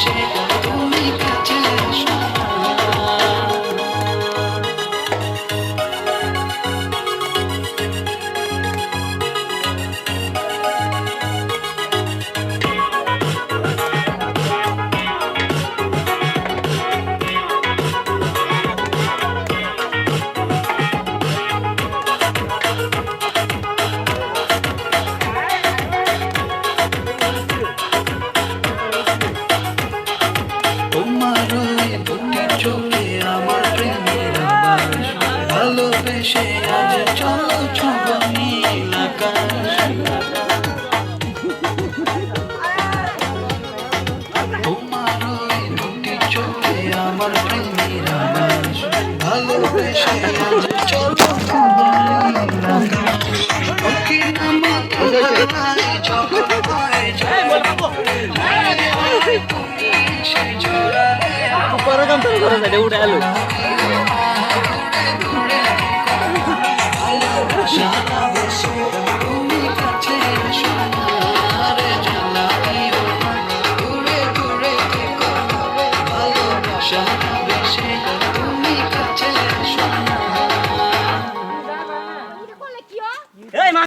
shake. চোখে আমার প্রেমের বাস ভালোবেসে আজ চলো ছোটো নীল আকাশ তোমার ওই দুটি চোখে আমার প্রেমের ভালোবেসে আজ চলো से उड़ा लो